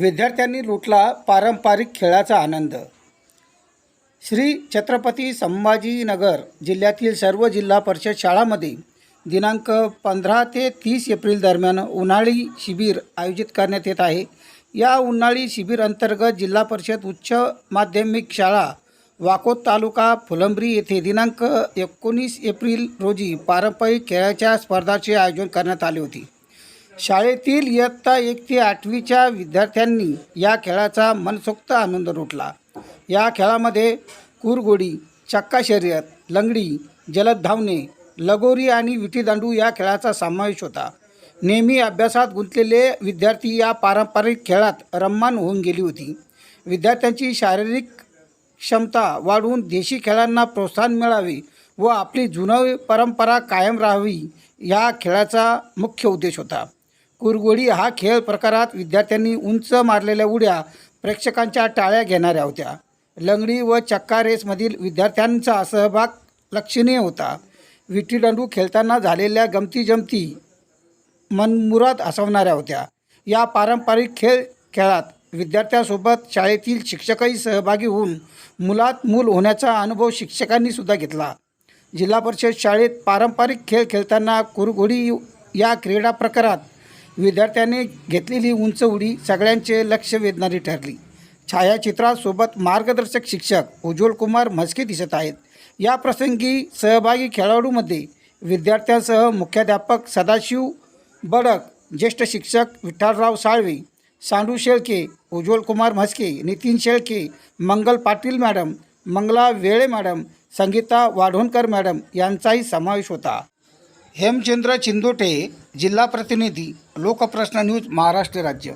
विद्यार्थ्यांनी लुटला पारंपरिक खेळाचा आनंद. श्री छत्रपती संभाजीनगर जिल्ह्यातील सर्व जिल्हा परिषद शाळांमध्ये दिनांक पंधरा ते तीस एप्रिल दरम्यान उन्हाळी शिबिर आयोजित करण्यात येत आहे. या उन्हाळी शिबिर अंतर्गत जिल्हा परिषद उच्च माध्यमिक शाळा वाकोद तालुका फुलंब्री येथे दिनांक एकोणीस एप्रिल रोजी पारंपरिक खेळाच्या स्पर्धाचे आयोजन करण्यात आले होते. शाळेतील इयत्ता एक ते आठवीच्या विद्यार्थ्यांनी या खेळाचा मनसोक्त आनंद लुटला. या खेळामध्ये कुरगोडी चक्का शर्यत लंगडी जलद धावणे लगोरी आणि विटीदांडू या खेळाचा समावेश होता. नेहमी अभ्यासात गुंतलेले विद्यार्थी या पारंपरिक खेळात रम्मान होऊन गेली होती. विद्यार्थ्यांची शारीरिक क्षमता वाढवून देशी खेळांना प्रोत्साहन मिळावे व आपली जुनं परंपरा कायम राहावी या खेळाचा मुख्य उद्देश होता. कुरगोडी हा खेळ प्रकारात विद्यार्थ्यांनी उंच मारलेल्या उड्या प्रेक्षकांच्या टाळ्या घेणाऱ्या होत्या. लंगडी व चक्का रेसमधील विद्यार्थ्यांचा सहभाग लक्षणीय होता. विटीदांडू खेळताना झालेल्या गमती जमती मनमुराद हसवणाऱ्या होत्या. या पारंपरिक खेळ खेळात विद्यार्थ्यांसोबत शाळेतील शिक्षकही सहभागी होऊन मुलात मूल होण्याचा अनुभव शिक्षकांनी सुद्धा घेतला. जिल्हा परिषद शाळेत पारंपरिक खेळ खेळताना कुरघोडी या क्रीडा प्रकारात विद्यार्थ्याने घेतलेली उंच उडी सगळ्यांचे लक्ष वेधणारी ठरली. छायाचित्रासोबत मार्गदर्शक शिक्षक उज्ज्वल कुमार म्हस्के दिसत आहेत. या प्रसंगी सहभागी खेळाडूमध्ये विद्यार्थ्यांसह मुख्याध्यापक सदाशिव बडक ज्येष्ठ शिक्षक Vitthalrao Salve Sandu Shelke Ujjwal Kumar Mhaske Nitin Shelke Mangal Patil madam Mangala Vele madam Sangeeta वाढोणकर madam यांचाही समावेश होता. हेमचंद्र चिंदोटे जिल्हा प्रतिनिधी लोकप्रश्न न्यूज महाराष्ट्र राज्य.